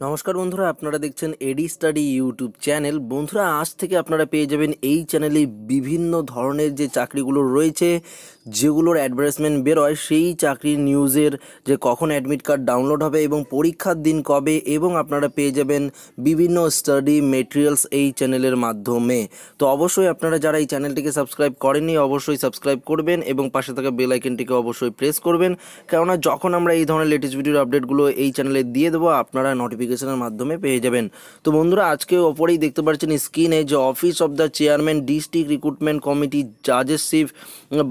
নমস্কার বন্ধুরা, আপনারা দেখছেন এডি স্টাডি ইউটিউব চ্যানেল বন্ধুরা, আজ থেকে আপনারা পেয়ে যাবেন এই চ্যানেলে বিভিন্ন ধরনের যে চাকরিগুলো রয়েছে, যেগুলোর অ্যাডভার্টাইজমেন্ট বেরোয়, সেই চাকরির নিউজের যে কখন অ্যাডমিট কার্ড ডাউনলোড হবে এবং পরীক্ষার দিন কবে, এবং আপনারা পেয়ে যাবেন বিভিন্ন স্টাডি মেটেরিয়ালস এই চ্যানেলের মাধ্যমে। তো অবশ্যই আপনারা যারা এই চ্যানেলটিকে সাবস্ক্রাইব করেননি, অবশ্যই সাবস্ক্রাইব করবেন এবং পাশে থাকা বেল আইকনটিকে অবশ্যই প্রেস করবেন। কেননা, যখন আমরা এই ধরনের লেটেস্ট ভিডিওর আপডেটগুলো এই চ্যানেলে দিয়ে দেবো, আপনারা নোটিফিকেশনের মাধ্যমে পেয়ে যাবেন। তো বন্ধুরা, আজকে ওপরেই দেখতে পাচ্ছেন স্ক্রিনে যে office of the chairman district recruitment committee judgeship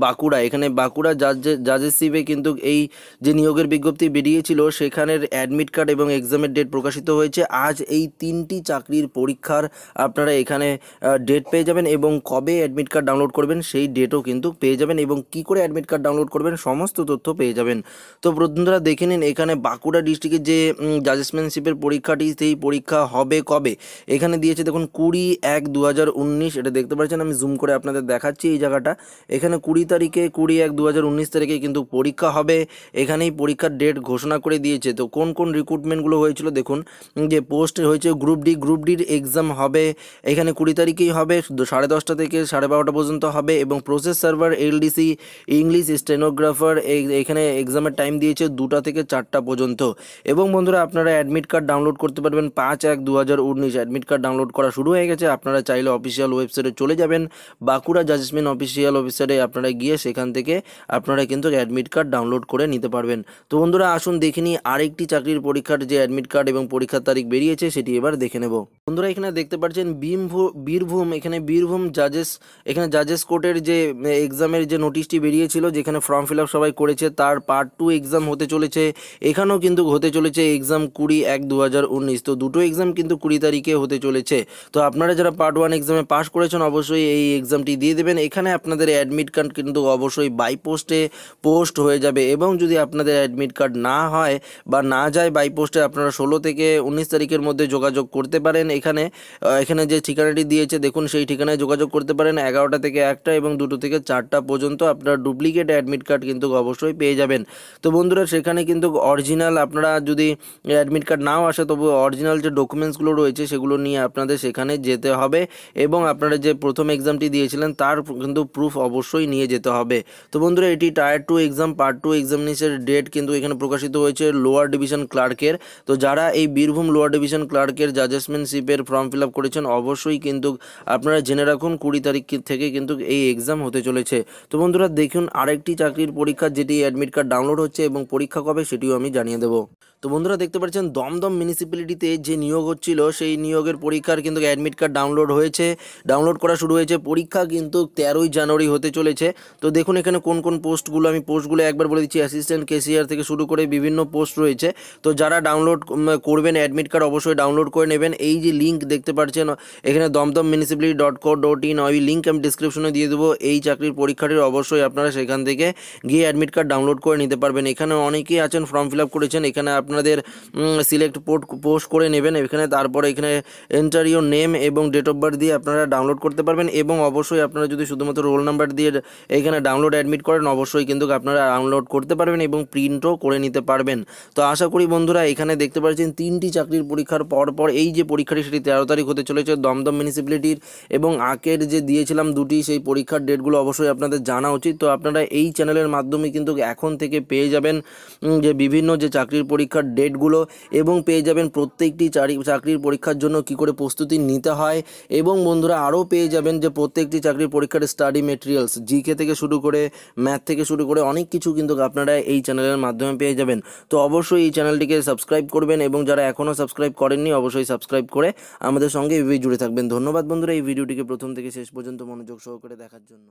Bankura. এখানে বাঁকুড়া জাজ জাজেসশিপে কিন্তু এই যে নিয়োগের বিজ্ঞপ্তি বেরিয়েছিল, সেখানের অ্যাডমিট কার্ড এবং এক্সামের ডেট প্রকাশিত হয়েছে। আজ এই তিনটি চাকরির পরীক্ষার আপনারা এখানে ডেট পেয়ে যাবেন এবং কবে অ্যাডমিট কার্ড ডাউনলোড করবেন সেই ডেটও কিন্তু পেয়ে যাবেন এবং কি করে অ্যাডমিট কার্ড ডাউনলোড করবেন সমস্ত তথ্য পেয়ে যাবেন। তো বন্ধুরা, দেখে নিন এখানে বাঁকুড়া ডিস্ট্রিক্টের যে জাজেসম্যানশিপের পরীক্ষাটি সেই পরীক্ষা হবে কবে? এখানে দিয়েছে দেখুন, কুড়ি এক দু এটা দেখতে পাচ্ছেন, আমি জুম করে আপনাদের দেখাচ্ছি এই জায়গাটা। এখানে কুড়ি তারিখে, কুড়ি এক দু তারিখে কিন্তু পরীক্ষা হবে। এখানেই পরীক্ষার ডেট ঘোষণা করে দিয়েছে। তো কোন কোন রিক্রুটমেন্টগুলো হয়েছিল দেখুন, যে পোস্ট হয়েছে গ্রুপ ডি গ্রুপ ডির এক্সাম হবে। এখানে কুড়ি তারিখেই হবে সাড়ে দশটা থেকে সাড়ে বারোটা পর্যন্ত হবে এবং process server LDC English stenographer এখানে এক্সামের টাইম দিয়েছে দুটা থেকে চারটা পর্যন্ত। এবং বন্ধুরা, আপনারা অ্যাডমিট কার্ড ডাউনলোড করতে পারবেন পাঁচ এক দু হাজার অ্যাডমিট কার্ড ডাউনলোড করা শুরু হয়ে গেছে। আপনারা চাইলে অফিসিয়াল ওয়েবসাইটে চলে যাবেন। বাঁকুড়া জাজমেন্ট অফিসিয়াল ওয়েবসাইটে আপনারা গিয়ে সেখান থেকে আপনারা কিন্তু অ্যাডমিট কার্ড ডাউনলোড করে নিতে পারবেন। তো বন্ধুরা, আসুন দেখে নিই আরেকটি চাকরির পরীক্ষার যে অ্যাডমিট কার্ড এবং পরীক্ষার তারিখ বেরিয়েছে, সেটি এবার দেখে নেব। বন্ধুরা, এখানে দেখতে পাচ্ছেন বীরভূ বীরভূম, এখানে বীরভূম জাজেস এখানে জাজেস কোর্টের যে এক্সামের যে নোটিশটি বেরিয়েছিল, যেখানে ফর্ম ফিল সবাই করেছে, তার পার্ট টু এক্সাম হতে চলেছে, এখানেও কিন্তু হতে চলেছে এক্সাম কুড়ি এক দু তো দুটো এক্সাম কিন্তু কুড়ি তারিখে হতে চলেছে। তো আপনারা যারা পার্ট ওয়ান এক্সামে পাস করেছেন, অবশ্যই এই এক্সামটি দিয়ে দেবেন। এখানে আপনাদের অ্যাডমিট কার্ড কিন্তু অবশ্যই বাই পোস্টে পোস্ট হয়ে যাবে এবং যদি আপনাদের অ্যাডমিট কার্ড না হয় বা না যায় বাই পোস্টে আপনারা ষোলো থেকে উনিশ তারিখের মধ্যে যোগাযোগ করতে পারেন। এখানে এখানে যে ঠিকানাটি দিয়েছে, দেখুন সেই ঠিকানায় যোগাযোগ করতে পারেন এগারোটা থেকে একটা এবং দুটো থেকে চারটা পর্যন্ত আপনার ডুপ্লিকেট অ্যাডমিট কার্ড কিন্তু অবশ্যই পেয়ে যাবেন। তো বন্ধুরা, সেখানে কিন্তু অরিজিনাল আপনারা যদি অ্যাডমিট কার্ড নাও আসে, তবু অরিজিনাল যে ডকুমেন্টসগুলো রয়েছে, সেগুলো নিয়ে আপনাদের সেখানে যেতে হবে এবং আপনারা যে প্রথম এক্সামটি দিয়েছিলেন, তার কিন্তু প্রুফ অবশ্যই নিয়ে যেতে হবে। তো বন্ধুরা, এটি tier two exam part two এক্সামিনেশনের date কিন্তু এখানে প্রকাশিত হয়েছে লোয়ার ডিভিশন ক্লার্কের তো যারা এই বীরভূম লোয়ার ডিভিশন ক্লার্কের জাজেসমেন্টশিপের ফর্ম ফিল আপ করেছেন, অবশ্যই কিন্তু আপনারা জেনে রাখুন কুড়ি তারিখ থেকে কিন্তু এই এক্সাম হতে চলেছে। তো বন্ধুরা, দেখুন আরেকটি চাকরির পরীক্ষা যেটি অ্যাডমিট কার্ড ডাউনলোড হচ্ছে এবং পরীক্ষা কবে সেটিও আমি জানিয়ে দেবো। তো বন্ধুরা, দেখতে পাচ্ছেন দমদম মিউনিসিপ্যালিটিতে যে নিয়োগ হচ্ছিল, সেই নিয়োগের পরীক্ষার কিন্তু অ্যাডমিট কার্ড ডাউনলোড হয়েছে। ডাউনলোড করা শুরু হয়েছে, পরীক্ষা কিন্তু তেরোই জানুয়ারি হতে চলেছে। তো দেখুন এখানে কোন কোন পোস্টগুলো, আমি পোস্টগুলো একবার বলে দিচ্ছি অ্যাসিস্ট্যান্ট কেসিয়ার থেকে শুরু করে বিভিন্ন পোস্ট রয়েছে। তো যারা ডাউনলোড করবেন অ্যাডমিট কার্ড অবশ্যই ডাউনলোড করে নেবেন। এই যে লিঙ্ক দেখতে পাচ্ছেন এখানে Dumdum municipality dot co dot in ওই লিঙ্ক আমি ডিসক্রিপশনে দিয়ে দেবো। এই চাকরির পরীক্ষাটির অবশ্যই আপনারা সেখান থেকে গিয়ে অ্যাডমিট কার্ড ডাউনলোড করে নিতে পারবেন। এখানে অনেকেই আছেন ফর্ম ফিল আপ করেছেন। এখানে আপনাদের সিলেক্ট পোর্ট পোস্ট করে নেবেন। এখানে তারপরে এখানে এন্টার ইউর নেম এবং ডেট অফ বার্থ দিয়ে আপনারা ডাউনলোড করতে পারবেন এবং অবশ্যই আপনারা যদি শুধুমাত্র রোল নাম্বার দিয়ে এখানে ডাউনলোড অ্যাডমিট করেন, অবশ্যই কিন্তু আপনারা ডাউনলোড করতে পারবেন এবং প্রিন্টও করে নিতে পারবেন। তো আশা করি বন্ধুরা, এখানে দেখতে পাচ্ছেন তিনটি চাকরির পরীক্ষার পর পর এই যে পরীক্ষাটি সেটি তেরো তারিখ হতে চলেছে। দমদম মিউনিসিপ্যালিটির এবং আকের যে দিয়েছিলাম দুটি, সেই পরীক্ষার ডেটগুলো অবশ্যই আপনাদের জানা উচিত। তো আপনারা এই চ্যানেলের মাধ্যমে কিন্তু এখন থেকে পেয়ে যাবেন যে বিভিন্ন যে চাকরির পরীক্ষার ডেটগুলো এবং পেয়ে যাবেন প্রত্যেকটি চাকরির পরীক্ষার জন্য কি করে প্রস্তুতি নিতে হয় এবং বন্ধুরা আরও পেয়ে যাবেন যে প্রত্যেকটি চাকরির পরীক্ষার স্টাডি মেটেরিয়ালস জিকে থেকে শুরু করে ম্যাথ থেকে শুরু করে অনেক কিছু কিন্তু আপনারা এই চ্যানেলের মাধ্যমে পেয়ে যাবেন। তো অবশ্যই এই চ্যানেলটিকে সাবস্ক্রাইব করবেন এবং যারা এখনও সাবস্ক্রাইব করেননি, অবশ্যই সাবস্ক্রাইব করে আমাদের সঙ্গে এভাবেই জুড়ে থাকবেন। ধন্যবাদ বন্ধুরা, এই ভিডিওটিকে প্রথম থেকে শেষ পর্যন্ত মনোযোগ সহকারে দেখার জন্য।